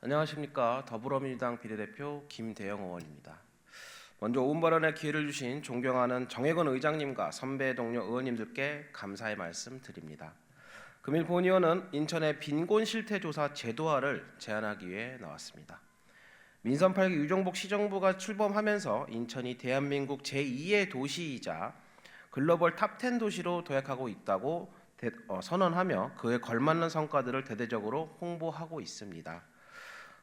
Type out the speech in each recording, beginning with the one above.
안녕하십니까 더불어민주당 비례대표 김대영 의원입니다. 먼저 온 발언의 기회를 주신 존경하는 정혜건 의장님과 선배 동료 의원님들께 감사의 말씀 드립니다. 금일 본 의원은 인천의 빈곤 실태 조사 제도화를 제안하기 위해 나왔습니다. 민선 8기 유종복 시정부가 출범하면서 인천이 대한민국 제2의 도시이자 글로벌 탑10 도시로 도약하고 있다고 대- 어, 선언하며 그에 걸맞는 성과들을 대대적으로 홍보하고 있습니다.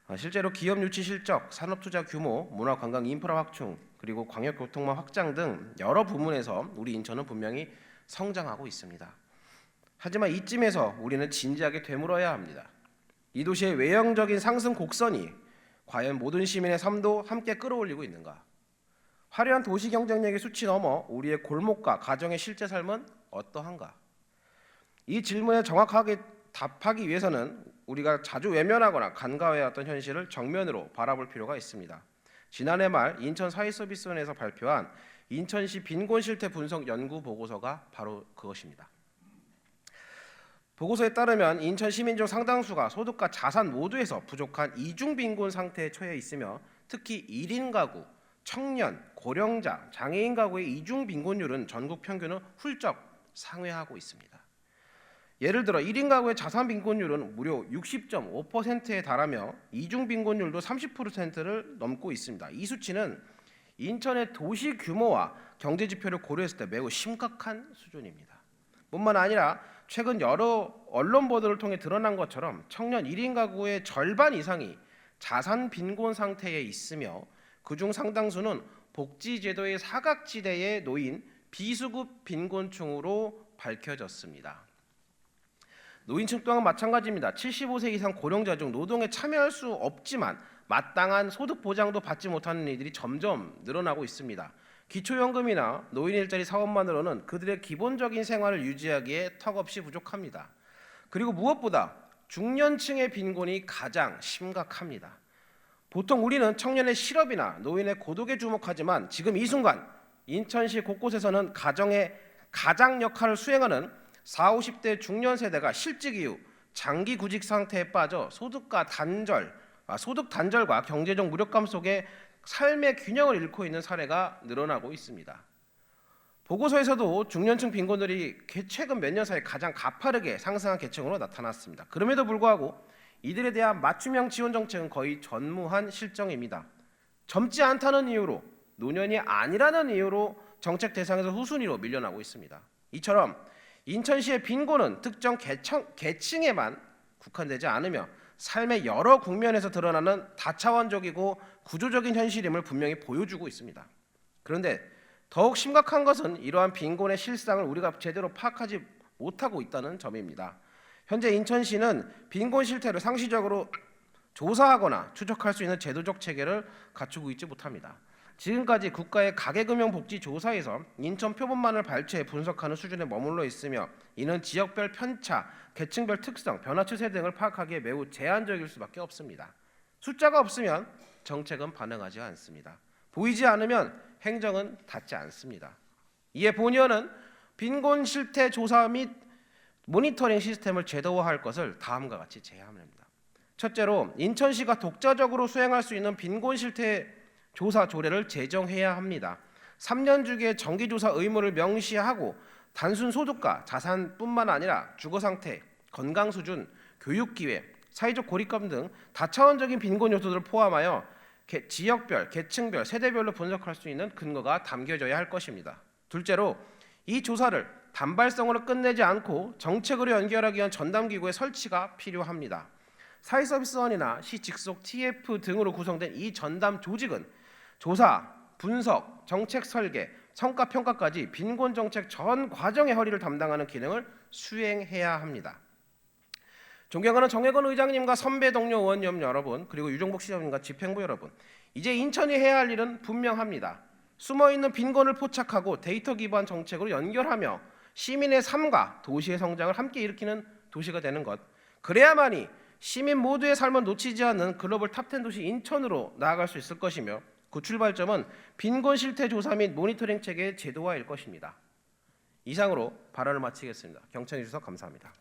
어, 실제로 기업 유치 실적, 산업 투자 규모, 문화 관광 인프라 확충, 그리고 광역 교통망 확장 등 여러 부문에서 우리 인천은 분명히 성장하고 있습니다. 하지만 이쯤에서 우리는 진지하게 되물어야 합니다. 이 도시의 외형적인 상승 곡선이 과연 모든 시민의 삶도 함께 끌어올리고 있는가? 화려한 도시 경쟁력의 수치 넘어 우리의 골목과 가정의 실제 삶은 어떠한가? 이 질문에 정확하게 답하기 위해서는 우리가 자주 외면하거나 간과해왔던 현실을 정면으로 바라볼 필요가 있습니다. 지난해 말 인천 사회서비스원에서 발표한 인천시 빈곤 실태 분석 연구 보고서가 바로 그것입니다. 보고서에 따르면 인천 시민 중 상당수가 소득과 자산 모두에서 부족한 이중 빈곤 상태에 처해 있으며 특히 1인 가구, 청년, 고령자, 장애인 가구의 이중 빈곤율은 전국 평균을 훌쩍 상회하고 있습니다. 예를 들어 1인 가구의 자산 빈곤율은 무려 60.5%에 달하며 이중 빈곤율도 30%를 넘고 있습니다. 이 수치는 인천의 도시 규모와 경제 지표를 고려했을 때 매우 심각한 수준입니다. 뿐만 아니라 최근 여러 언론 보도를 통해 드러난 것처럼 청년 1인 가구의 절반 이상이 자산 빈곤 상태에 있으며 그중 상당수는 복지 제도의 사각지대에 놓인 비수급 빈곤층으로 밝혀졌습니다. 노인층 또한 마찬가지입니다. 75세 이상 고령자 중 노동에 참여할 수 없지만 마땅한 소득 보장도 받지 못하는 이들이 점점 늘어나고 있습니다. 기초연금이나 노인 일자리 사업만으로는 그들의 기본적인 생활을 유지하기에 턱없이 부족합니다. 그리고 무엇보다 중년층의 빈곤이 가장 심각합니다. 보통 우리는 청년의 실업이나 노인의 고독에 주목하지만 지금 이 순간 인천시 곳곳에서는 가정의 가장 역할을 수행하는 4, 50대 중년 세대가 실직 이후 장기 구직 상태에 빠져 소득과 단절, 아, 소득 단절과 경제적 무력감 속에 삶의 균형을 잃고 있는 사례가 늘어나고 있습니다. 보고서에서도 중년층 빈곤들이 개- 최근 몇 년 사이 가장 가파르게 상승한 계층으로 나타났습니다. 그럼에도 불구하고 이들에 대한 맞춤형 지원 정책은 거의 전무한 실정입니다. 젊지 않다는 이유로 노년이 아니라는 이유로 정책 대상에서 후순위로 밀려나고 있습니다. 이처럼 인천시의 빈곤은 특정 계층, 계층에만 국한되지 않으며 삶의 여러 국면에서 드러나는 다차원적이고 구조적인 현실임을 분명히 보여주고 있습니다. 그런데 더욱 심각한 것은 이러한 빈곤의 실상을 우리가 제대로 파악하지 못하고 있다는 점입니다. 현재 인천시는 빈곤 실태를 상시적으로 조사하거나 추적할 수 있는 제도적 체계를 갖추고 있지 못합니다. 지금까지 국가의 가계금융복지조사에서 인천 표본만을 발췌해 분석하는 수준에 머물러 있으며 이는 지역별 편차, 계층별 특성, 변화 추세 등을 파악하기에 매우 제한적일 수밖에 없습니다. 숫자가 없으면 정책은 반응하지 않습니다. 보이지 않으면 행정은 닿지 않습니다. 이에 본의원은 빈곤 실태 조사 및 모니터링 시스템을 제도화할 것을 다음과 같이 제안합니다. 첫째로 인천시가 독자적으로 수행할 수 있는 빈곤 실태 조사 조례를 제정해야 합니다. 3년 주기의 정기 조사 의무를 명시하고 단순 소득과 자산뿐만 아니라 주거 상태, 건강 수준, 교육 기회, 사회적 고립감 등 다차원적인 빈곤 요소들을 포함하여 개- 지역별, 계층별, 세대별로 분석할 수 있는 근거가 담겨져야 할 것입니다. 둘째로 이 조사를 단발성으로 끝내지 않고 정책으로 연결하기 위한 전담 기구의 설치가 필요합니다. 사회서비스원이나 시 직속 TF 등으로 구성된 이 전담 조직은 조사, 분석, 정책 설계, 성과 평가까지 빈곤 정책 전 과정의 허리를 담당하는 기능을 수행해야 합니다. 존경하는 정혜건 의장님과 선배 동료 의원님 여러분 그리고 유종복 시장님과 집행부 여러분 이제 인천이 해야 할 일은 분명합니다. 숨어 있는 빈곤을 포착하고 데이터 기반 정책으로 연결하며 시민의 삶과 도시의 성장을 함께 일으키는 도시가 되는 것 그래야만이 시민 모두의 삶을 놓치지 않는 글로벌 탑10 도시 인천으로 나아갈 수 있을 것이며 그 출발점은 빈곤 실태 조사 및 모니터링 체계의 제도화일 것입니다. 이상으로 발언을 마치겠습니다. 경청해 주셔서 감사합니다.